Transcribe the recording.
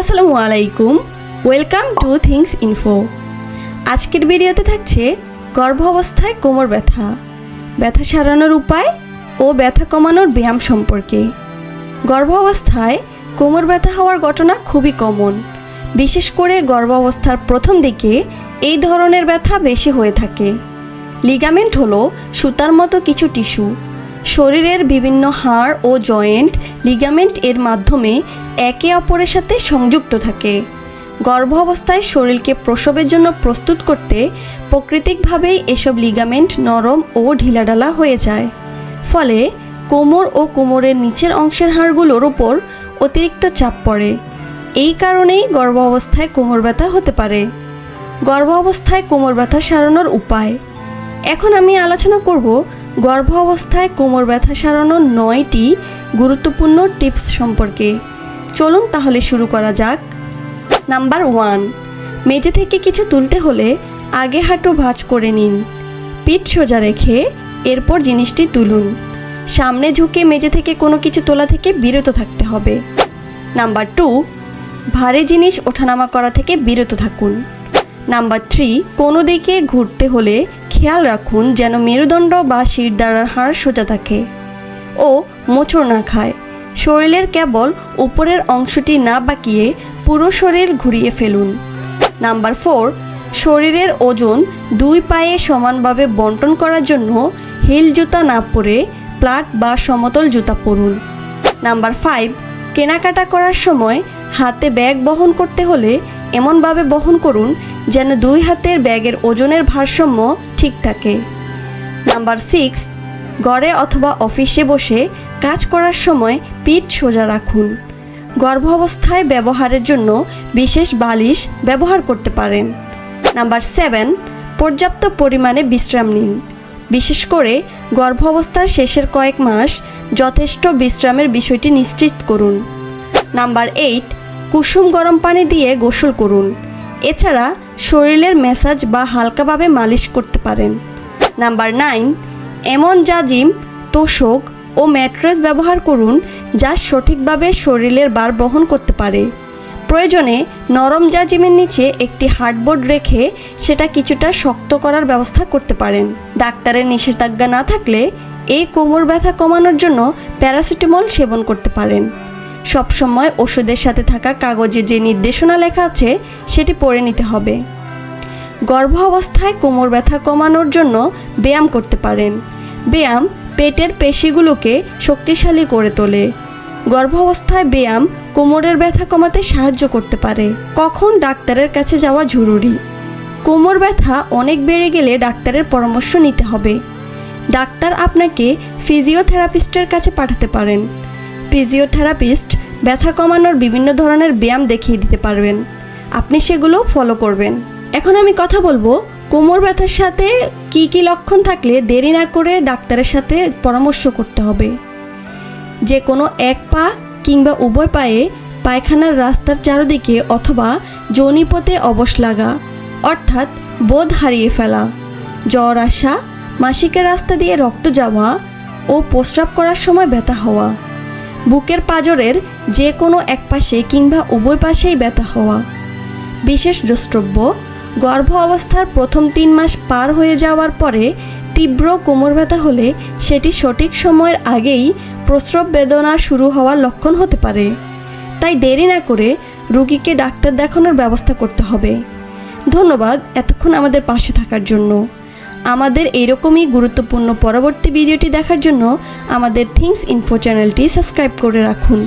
আসসালামু আলাইকুম welcome to things info আজকের ভিডিওতে থাকছে গর্ভ অবস্থায় কোমর ব্যথা। ব্যথা সারানোর উপায় ও ব্যথা কমানোর ব্যায়াম সম্পর্কে। গর্ভ অবস্থায় কোমর ব্যথা হওয়ার ঘটনা খুবই কমন বিশেষ করে গর্ভ অবস্থার প্রথম দিকে এই ধরনের ব্যথা বেশি হয়ে থাকে। লিগামেন্ট হলো সুতার মতো কিছু টিস্যু শরীরের বিভিন্ন হাড় ও জয়েন্ট লিগামেন্ট এর মাধ্যমে একে অপরের সাথে সংযুক্ত থাকে। গর্ভ অবস্থায় শরীরকে প্রসবের জন্য প্রস্তুত করতে প্রাকৃতিকভাবেই এসব লিগামেন্ট নরম ও ঢিলাঢালা হয়ে যায়। ফলে কোমর ও কোমরের নিচের অংশের হাড়গুলোর ওপর অতিরিক্ত চাপ পড়ে। এই কারণেই গর্ভ অবস্থায় কোমর ব্যথা হতে পারে। গর্ভ অবস্থায় কোমর ব্যথা সারানোর উপায়। এখন আমি আলোচনা করব গর্ভ অবস্থায় কোমর ব্যথা সারানোর নয়টি গুরুত্বপূর্ণ টিপস সম্পর্কে। চলুন তাহলে শুরু করা যাক। নাম্বার ওয়ান, মেঝে থেকে কিছু তুলতে হলে আগে হাঁটু ভাঁজ করে নিন। পিঠ সোজা রেখে এরপর জিনিসটি তুলুন। সামনে ঝুঁকে মেঝে থেকে কোনো কিছু তোলা থেকে বিরত থাকতে হবে। নাম্বার টু, ভারী জিনিস ওঠানামা করা থেকে বিরত থাকুন। নাম্বার থ্রি, কোনো দিকে ঘুরতে হলে খেয়াল রাখুন যেন মেরুদণ্ড বা শিরদাঁড়ার হাড় সোজা থাকে ও মোচড় না খায়। শরীরের কেবল উপরের অংশটি না বাঁকিয়ে পুরো শরীর ঘুরিয়ে ফেলুন। নাম্বার ফোর, শরীরের ওজন দুই পায়ে সমানভাবে বন্টন করার জন্য হিল জুতা না পরে প্লাট বা সমতল জুতা পরুন। নাম্বার ফাইভ, কেনাকাটা করার সময় হাতে ব্যাগ বহন করতে হলে এমনভাবে বহন করুন যেন দুই হাতের ব্যাগের ওজনের ভারসাম্য ঠিক থাকে। নাম্বার সিক্স, ঘরে অথবা অফিসে বসে কাজ করার সময় পিঠ সোজা রাখুন। গর্ভাবস্থায় ব্যবহারের জন্য বিশেষ বালিশ ব্যবহার করতে পারেন। নাম্বার সেভেন, পর্যাপ্ত পরিমাণে বিশ্রাম নিন। বিশেষ করে গর্ভাবস্থার শেষের কয়েক মাস যথেষ্ট বিশ্রামের বিষয়টি নিশ্চিত করুন। নাম্বার এইট কুসুম গরম পানি দিয়ে গোসল করুন। এছাড়া শরীরের ম্যাসাজ বা হালকাভাবে মালিশ করতে পারেন। নাম্বার নাইন, এমন জাজিম, তোষক ও ম্যাট্রেস ব্যবহার করুন যা সঠিকভাবে শরীরের বার বহন করতে পারে। প্রয়োজনে নরম জাজিমের নিচে একটি হার্ডবোর্ড রেখে সেটা কিছুটা শক্ত করার ব্যবস্থা করতে পারেন। ডাক্তারের নিষেধাজ্ঞা না থাকলে এই কোমর ব্যথা কমানোর জন্য প্যারাসিটামল সেবন করতে পারেন। সবসময় ওষুধের সাথে থাকা কাগজে যে নির্দেশনা লেখা আছে, সেটি পড়ে নিতে হবে। গর্ভ অবস্থায় কোমর ব্যথা কমানোর জন্য ব্যায়াম করতে পারেন। ব্যায়াম পেটের পেশিগুলোকে শক্তিশালী করে তোলে। গর্ভাবস্থায় ব্যায়াম কোমরের ব্যথা কমাতে সাহায্য করতে পারে। কখন ডাক্তারের কাছে যাওয়া জরুরি? কোমর ব্যথা অনেক বেড়ে গেলে ডাক্তারের পরামর্শ নিতে হবে। ডাক্তার আপনাকে ফিজিওথেরাপিস্টের কাছে পাঠাতে পারেন। ফিজিওথেরাপিস্ট ব্যথা কমানোর বিভিন্ন ধরনের ব্যায়াম দেখিয়ে দিতে পারবেন। আপনি সেগুলো ফলো করবেন। এখন আমি কথা বলব, কোমর ব্যথার সাথে কি কি লক্ষণ থাকলে দেরি না করে ডাক্তারের সাথে পরামর্শ করতে হবে। যে কোনো এক পা কিংবা উভয় পায়ে পায়খানার রাস্তার চারদিকে অথবা যৌনিপথে অবশ লাগা, অর্থাৎ বোধ হারিয়ে ফেলা, জ্বর আসা, মাসিকের রাস্তা দিয়ে রক্ত যাওয়া ও প্রস্রাব করার সময় ব্যথা হওয়া। বুকের পাজরের যে কোনো এক পাশে কিংবা উভয় পাশেই ব্যথা হওয়া। বিশেষ দ্রষ্টব্য, গর্ভ অবস্থার প্রথম তিন মাস পার হয়ে যাওয়ার পরে তীব্র কোমর ব্যথা হলে সেটি সঠিক সময়ের আগেই প্রস্রব বেদনা শুরু হওয়ার লক্ষণ হতে পারে। তাই দেরি না করে রুগীকে ডাক্তার দেখানোর ব্যবস্থা করতে হবে। ধন্যবাদ এতক্ষণ আমাদের পাশে থাকার জন্য। আমাদের এইরকমই গুরুত্বপূর্ণ পরবর্তী ভিডিওটি দেখার জন্য আমাদের থিংস ইনফো চ্যানেলটি সাবস্ক্রাইব করে রাখুন।